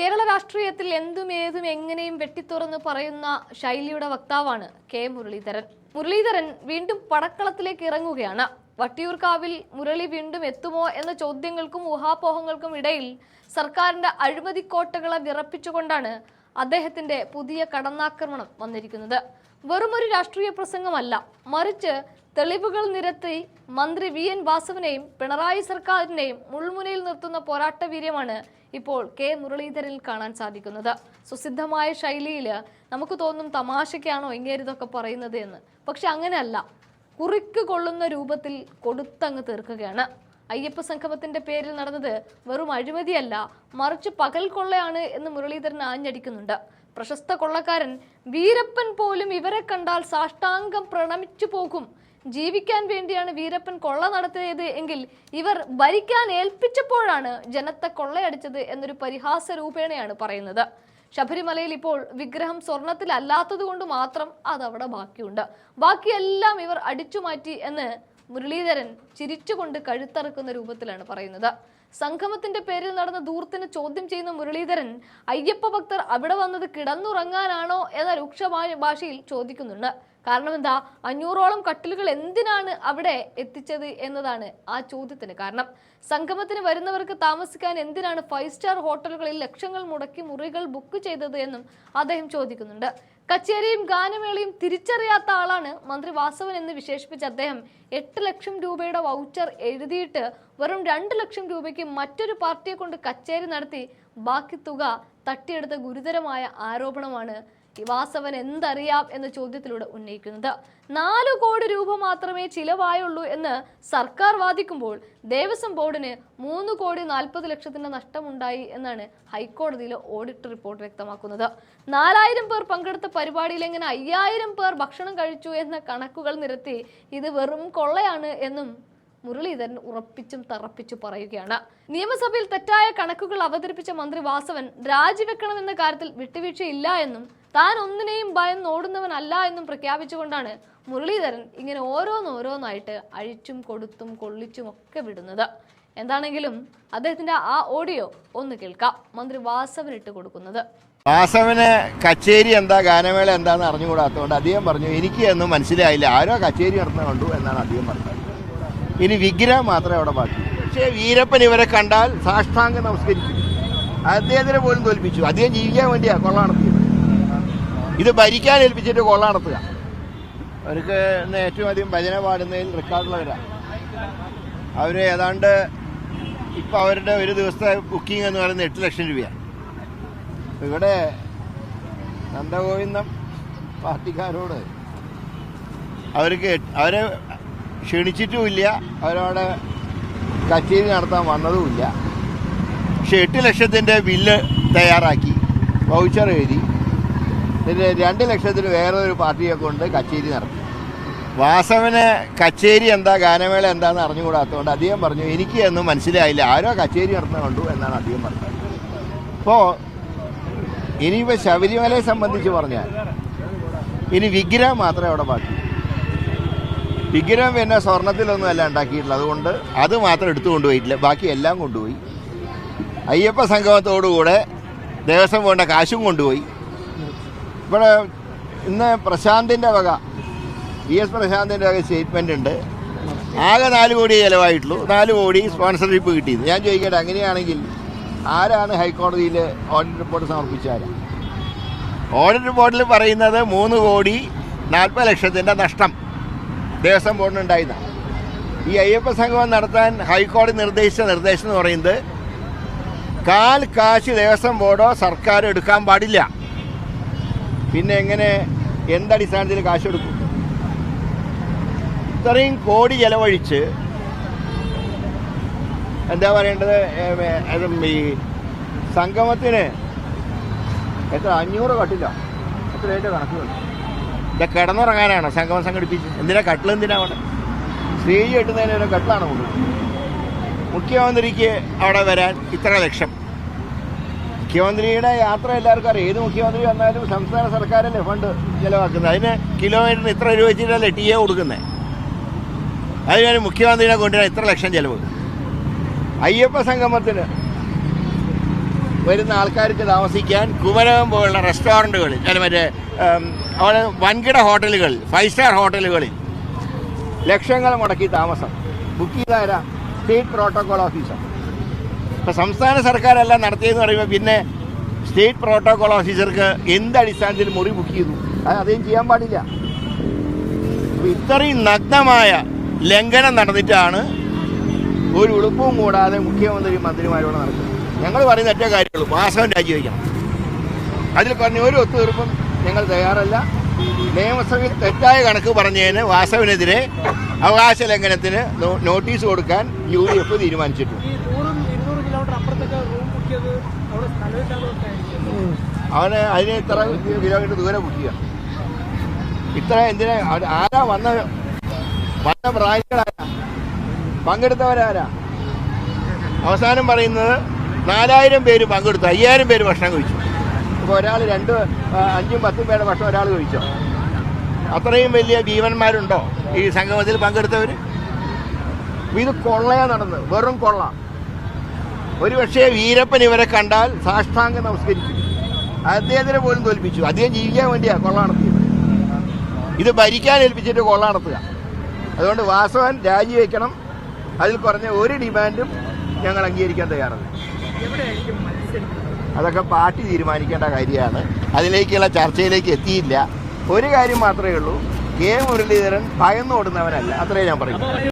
കേരള രാഷ്ട്രീയത്തിൽ എന്തും ഏതും എങ്ങനെയും വെട്ടിത്തുറന്ന് പറയുന്ന ശൈലിയുടെ വക്താവാണ് കെ മുരളീധരൻ. മുരളീധരൻ വീണ്ടും പടക്കളത്തിലേക്ക് ഇറങ്ങുകയാണ്. വട്ടിയൂർക്കാവിൽ മുരളി വീണ്ടും എത്തുമോ എന്ന ചോദ്യങ്ങൾക്കും ഊഹാപോഹങ്ങൾക്കും ഇടയിൽ സർക്കാരിന്റെ അഴിമതിക്കോട്ടകളെ വിറപ്പിച്ചുകൊണ്ടാണ് അദ്ദേഹത്തിന്റെ പുതിയ കടന്നാക്രമണം വന്നിരിക്കുന്നത്. വെറുമൊരു രാഷ്ട്രീയ പ്രസംഗമല്ല. മറിച്ച് തെളിവുകൾ നിരത്തി മന്ത്രി വി. എൻ. വാസവനെയും പിണറായി സർക്കാരിനെയും മുൾമുനയിൽ നിർത്തുന്ന പോരാട്ട വീര്യമാണ് ഇപ്പോൾ കെ. മുരളീധരനിൽ കാണാൻ സാധിക്കുന്നത്. സുസിദ്ധമായ ശൈലിയിൽ നമുക്ക് തോന്നും തമാശയ്ക്കാണോ ഇങ്ങേരിതൊക്കെ പറയുന്നത് എന്ന്. പക്ഷെ അങ്ങനെയല്ല. കുറിക്ക് കൊള്ളുന്ന രൂപത്തിൽ കൊടുത്തങ്ങ് തീർക്കുകയാണ്. അയ്യപ്പ സംഗമത്തിന്റെ പേരിൽ നടന്നത് വെറും അഴിമതിയല്ല മറിച്ച് പകൽ കൊള്ളയാണ് എന്ന് മുരളീധരൻ ആഞ്ഞടിക്കുന്നുണ്ട്. പ്രശസ്ത കൊള്ളക്കാരൻ വീരപ്പൻ പോലും ഇവരെ കണ്ടാൽ സാഷ്ടാംഗം പ്രണമിച്ചു പോകും. ജീവിക്കാൻ വേണ്ടിയാണ് വീരപ്പൻ കൊള്ള നടത്തിയത് എങ്കിൽ ഇവർ ഭരിക്കാൻ ഏൽപ്പിച്ചപ്പോഴാണ് ജനത്തെ കൊള്ളയടിച്ചത് എന്നൊരു പരിഹാസ രൂപേണയാണ് പറയുന്നത്. ശബരിമലയിൽ ഇപ്പോൾ വിഗ്രഹം സ്വർണത്തിലല്ലാത്തത് കൊണ്ട് മാത്രം അതവിടെ ബാക്കിയുണ്ട്. ബാക്കിയെല്ലാം ഇവർ അടിച്ചുമാറ്റി എന്ന് മുരളീധരൻ ചിരിച്ചുകൊണ്ട് കഴുത്തറക്കുന്ന രൂപത്തിലാണ് പറയുന്നത്. സംഗമത്തിന്റെ പേരിൽ നടന്ന ദൂർത്തിന് ചോദ്യം ചെയ്യുന്ന മുരളീധരൻ അയ്യപ്പ ഭക്തർ അവിടെ വന്നത് കിടന്നുറങ്ങാനാണോ? എന്ന രൂക്ഷമായ ഭാഷയിൽ ചോദിക്കുന്നുണ്ട്. കാരണം എന്താ? അഞ്ഞൂറോളം കട്ടിലുകൾ എന്തിനാണ് അവിടെ എത്തിച്ചത് എന്നതാണ് ആ ചോദ്യത്തിന് കാരണം. സംഗമത്തിന് വരുന്നവർക്ക് താമസിക്കാൻ എന്തിനാണ് ഫൈവ് സ്റ്റാർ ഹോട്ടലുകളിൽ ലക്ഷങ്ങൾ മുടക്കി മുറികൾ ബുക്ക് ചെയ്തത് എന്നും അദ്ദേഹം ചോദിക്കുന്നുണ്ട്. കച്ചേരിയും ഗാനമേളയും തിരിച്ചറിയാത്ത ആളാണ് മന്ത്രി വാസവൻ എന്ന് വിശേഷിപ്പിച്ച അദ്ദേഹം. എട്ട് ലക്ഷം രൂപയുടെ വൗച്ചർ എഴുതിയിട്ട് വെറും രണ്ട് ലക്ഷം രൂപയ്ക്ക് മറ്റൊരു പാർട്ടിയെ കൊണ്ട് കച്ചേരി നടത്തി ബാക്കി തുക തട്ടിയെടുത്ത ഗുരുതരമായ ആരോപണമാണ്. വാസവൻ എന്തറിയാം എന്ന ചോദ്യത്തിലൂടെ ഉന്നയിക്കുന്നത്. നാല് കോടി രൂപ മാത്രമേ ചിലവായുള്ളൂ എന്ന് സർക്കാർ വാദിക്കുമ്പോൾ ദേവസ്വം ബോർഡിന് മൂന്ന് കോടി നാൽപ്പത് ലക്ഷത്തിന്റെ നഷ്ടമുണ്ടായി എന്നാണ് ഹൈക്കോടതിയിലെ ഓഡിറ്റ് റിപ്പോർട്ട് വ്യക്തമാക്കുന്നത്. നാലായിരം പേർ പങ്കെടുത്ത പരിപാടിയിൽ എങ്ങനെ അയ്യായിരം പേർ ഭക്ഷണം കഴിച്ചു എന്ന കണക്കുകൾ നിരത്തി ഇത് വെറും കൊള്ളയാണ് എന്നും മുരളീധരൻ ഉറപ്പിച്ചും തറപ്പിച്ചു പറയുകയാണ്. നിയമസഭയിൽ തെറ്റായ കണക്കുകൾ അവതരിപ്പിച്ച മന്ത്രി വാസവൻ രാജിവെക്കണമെന്ന കാര്യത്തിൽ വിട്ടുവീഴ്ചയില്ല എന്നും താൻ ഒന്നിനെയും ഭയന്ന് ഓടുന്നവനല്ല എന്നും പ്രഖ്യാപിച്ചുകൊണ്ടാണ് മുരളീധരൻ ഇങ്ങനെ ഓരോന്നോരോന്നായിട്ട് അഴിച്ചും കൊടുത്തും കൊള്ളിച്ചും ഒക്കെ വിടുന്നത്. എന്താണെങ്കിലും അദ്ദേഹത്തിന്റെ ആ ഓഡിയോ ഒന്ന് കേൾക്കാം. മന്ത്രി വാസവൻ ഇട്ട് കൊടുക്കുന്നത്. വാസവന് കച്ചേരി എന്താ ഗാനമേള എന്താന്ന് അറിഞ്ഞുകൂടാത്തതുകൊണ്ട് അധികം പറഞ്ഞു എനിക്ക് ഒന്നും മനസ്സിലായില്ല. ആരോ കച്ചേരി കണ്ടു എന്നാണ് അധികം പറഞ്ഞത്. ഇനി വിഗ്രഹം മാത്രമേ അവിടെ ബാക്കി പക്ഷേ വീരപ്പൻ ഇവരെ കണ്ടാൽ സാഷ്ടാംഗം നമസ്കരിക്കും. അദ്ദേഹത്തിനെ പോലും തോൽപ്പിച്ചു. അദ്ദേഹം ജീവിക്കാൻ വേണ്ടിയാ കൊള്ള നടത്തിയത്. ഇത് ഭരിക്കാൻ ഏൽപ്പിച്ചിട്ട് കൊള്ള നടത്തുക. അവർക്ക് ഇന്ന് ഏറ്റവും അധികം ഭജന പാടുന്നതിൽ റെക്കോർഡുള്ളവരാണ് അവർ ഏതാണ്ട് ഇപ്പം അവരുടെ ഒരു ദിവസത്തെ ബുക്കിംഗ് എന്ന് പറയുന്നത് എട്ട് ലക്ഷം രൂപയാണ്. ഇവിടെ നന്ദഗോവിന്ദം പാർട്ടിക്കാരോട് അവർക്ക് അവരെ ക്ഷണിച്ചിട്ടുമില്ല. അവരവിടെ കച്ചേരി നടത്താൻ വന്നതുമില്ല. പക്ഷെ എട്ട് ലക്ഷത്തിന്റെ ബില്ല് തയ്യാറാക്കി. വൗച്ചർ എഴുതി. എന്നിട്ട് രണ്ട് ലക്ഷത്തിന് വേറെ ഒരു പാർട്ടിയെ കൊണ്ട് കച്ചേരി നടത്തി. വാസവന് കച്ചേരി എന്താ ഗാനമേള എന്താണെന്ന് അറിഞ്ഞുകൂടാത്തതുകൊണ്ട് അദ്ദേഹം പറഞ്ഞു എനിക്ക് ഒന്നും മനസ്സിലായില്ല. ആരോ കച്ചേരി നടത്തുന്ന കണ്ടു എന്നാണ് അദ്ദേഹം പറഞ്ഞത്. അപ്പോൾ ഇനിയിപ്പോൾ ശബരിമലയെ സംബന്ധിച്ച് പറഞ്ഞാൽ ഇനി വിഗ്രഹം മാത്രമേ അവിടെ ബാക്കി. വിഗ്രഹം പിന്നെ സ്വർണത്തിലൊന്നും അല്ല ഉണ്ടാക്കിയിട്ടുള്ളത്. അതുകൊണ്ട് അത് മാത്രം എടുത്തു കൊണ്ടുപോയിട്ടില്ല. ബാക്കി എല്ലാം കൊണ്ടുപോയി. അയ്യപ്പ സംഗമത്തോടുകൂടെ ദേവസ്വം പോകേണ്ട കാശും കൊണ്ടുപോയി. ഇവിടെ ഇന്ന് പ്രശാന്തിന്റെ വക. വി എസ് പ്രശാന്തിന്റെ വക സ്റ്റേറ്റ്മെന്റ് ഉണ്ട്. ആകെ നാല് കോടി ചിലവായിട്ടുള്ളൂ. നാല് കോടി സ്പോൺസർഷിപ്പ് കിട്ടിയത്. ഞാൻ ചോദിക്കട്ടെ അങ്ങനെയാണെങ്കിൽ ആരാണ് ഹൈക്കോടതിയിൽ ഓഡിറ്റ് റിപ്പോർട്ട് സമർപ്പിച്ചാൽ ഓഡിറ്റ് റിപ്പോർട്ടിൽ പറയുന്നത് മൂന്ന് കോടി നാൽപ്പത് ലക്ഷത്തിന്റെ നഷ്ടം. ദേവസ്വം ബോർഡിനുണ്ടായിരുന്ന ഈ അയ്യപ്പ സംഗമം നടത്താൻ ഹൈക്കോടതി നിർദ്ദേശിച്ച നിർദ്ദേശം എന്ന് പറയുന്നത് കാൽ കാശ് ദേവസ്വം ബോർഡോ സർക്കാരോ എടുക്കാൻ പാടില്ല. പിന്നെ എങ്ങനെ എന്തടിസ്ഥാനത്തിൽ കാശ് എടുക്കും ഇത്രയും കോടി ചെലവഴിച്ച് എന്താ പറയേണ്ടത്? ഈ സംഗമത്തിന് എത്ര? അഞ്ഞൂറ് കട്ടില്ല എത്രയായിട്ട് കണക്കുണ്ട് ഇത് കിടന്നുറങ്ങാനാണോ സംഗമം സംഘടിപ്പിച്ച് എന്തിനാ കട്ടിൽ എന്തിനാ അവിടെ സ്റ്റേജ് കെട്ടുന്നതിന് ഒരു കട്ടിലാണ് കൊണ്ടുപോകുന്നത് മുഖ്യമന്ത്രിക്ക് അവിടെ വരാൻ ഇത്ര ലക്ഷം. മുഖ്യമന്ത്രിയുടെ യാത്ര എല്ലാവർക്കും അറിയാം. ഏത് മുഖ്യമന്ത്രി വന്നാലും സംസ്ഥാന സർക്കാരല്ലേ ഫണ്ട് ചിലവാക്കുന്നത്? അതിന് കിലോമീറ്ററിന് ഇത്ര രൂപ വെച്ചിട്ടല്ലേ ടി എ കൊടുക്കുന്നത് അതിനൊരു മുഖ്യമന്ത്രിയെ കൊണ്ടുവരാൻ ഇത്ര ലക്ഷം ചിലവ്. അയ്യപ്പ സംഗമത്തിന് വരുന്ന ആൾക്കാർക്ക് താമസിക്കാൻ കുമരകം പോലുള്ള റെസ്റ്റോറന്റുകളിൽ അല്ല മറ്റേ അവിടെ വൻകിട ഹോട്ടലുകളിൽ ഫൈവ് സ്റ്റാർ ഹോട്ടലുകളിൽ ലക്ഷങ്ങൾ മുടക്കി താമസം. ബുക്ക് ചെയ്താരാ? State protocol officer. ഇപ്പം സംസ്ഥാന സർക്കാരെല്ലാം നടത്തിയെന്ന് പറയുമ്പോൾ പിന്നെ സ്റ്റേറ്റ് പ്രോട്ടോകോൾ ഓഫീസർക്ക് എന്ത് അടിസ്ഥാനത്തിൽ മുറി ബുക്ക് ചെയ്തു? അത് അതേം ചെയ്യാൻ പാടില്ല. ഇത്രയും നഗ്നമായ ലംഘനം നടന്നിട്ടാണ് ഒരു ഉളുപ്പവും കൂടാതെ മുഖ്യമന്ത്രി മന്ത്രിമാരോട് നടക്കുന്നത്. ഞങ്ങൾ പറയുന്ന ഒറ്റ കാര്യമുള്ളൂ വാസവൻ രാജിവെക്കണം. അതിൽ പറഞ്ഞ ഒരു ഒത്തുതീർപ്പും ഞങ്ങൾ തയ്യാറല്ല. നിയമസഭയിൽ തെറ്റായ കണക്ക് പറഞ്ഞതിന് വാസവിനെതിരെ അവകാശ ലംഘനത്തിന് നോട്ടീസ് കൊടുക്കാൻ യു ഡി എഫ് തീരുമാനിച്ചിട്ടുണ്ട് ഈ നൂറും ഇരുന്നൂറ് കിലോമീറ്റർ അപ്പുറത്തൊക്കെ റൂം ബുക്ക് ചെയ്ത് അവിടെ സ്ഥലമില്ലാതെ അവന് അതിന് ഇത്ര കിലോമീറ്റർ ദൂരെ ചെയ്യാം ഇത്ര എന്തിനാ? ആരാ വന്ന വന്ന പ്രായങ്ങളാരാ പങ്കെടുത്തവരാരാ? അവസാനം പറയുന്നത് നാലായിരം പേര് പങ്കെടുത്തു. അയ്യായിരം പേര് ഭക്ഷണം കഴിച്ചു. ഇപ്പോൾ ഒരാൾ രണ്ട് അഞ്ചും പത്തും പേരുടെ ഭക്ഷണം ഒരാൾ കഴിച്ചോ? അത്രയും വലിയ ഭീമന്മാരുണ്ടോ ഈ സംഗമത്തിൽ പങ്കെടുത്തവർ ഇത് കൊള്ളയാ നടന്നത്. വെറും കൊള്ള. ഒരു പക്ഷേ വീരപ്പൻ ഇവരെ കണ്ടാൽ സാഷ്ടാംഗം നമസ്കരിക്കും. അദ്ദേഹത്തിനെ പോലും തോൽപ്പിച്ചു. അദ്ദേഹം ജീവിക്കാൻ വേണ്ടിയാ കൊള്ള നടത്തിയത്. ഇത് ഭരിക്കാൻ ഏൽപ്പിച്ചിട്ട് കൊള്ള നടത്തുക. അതുകൊണ്ട് വാസവൻ രാജിവെക്കണം. അതിൽ കുറഞ്ഞ ഒരു ഡിമാൻഡും ഞങ്ങൾ അംഗീകരിക്കാൻ തയ്യാറല്ല. അതൊക്കെ പാർട്ടി തീരുമാനിക്കേണ്ട കാര്യമാണ്. അതിലേക്കുള്ള ചർച്ചയിലേക്ക് എത്തിയില്ല. ഒരു കാര്യം മാത്രമേ ഉള്ളൂ. കെ മുരളീധരൻ ഭയന്നോടുന്നവനല്ല അത്രേ ഞാൻ പറയും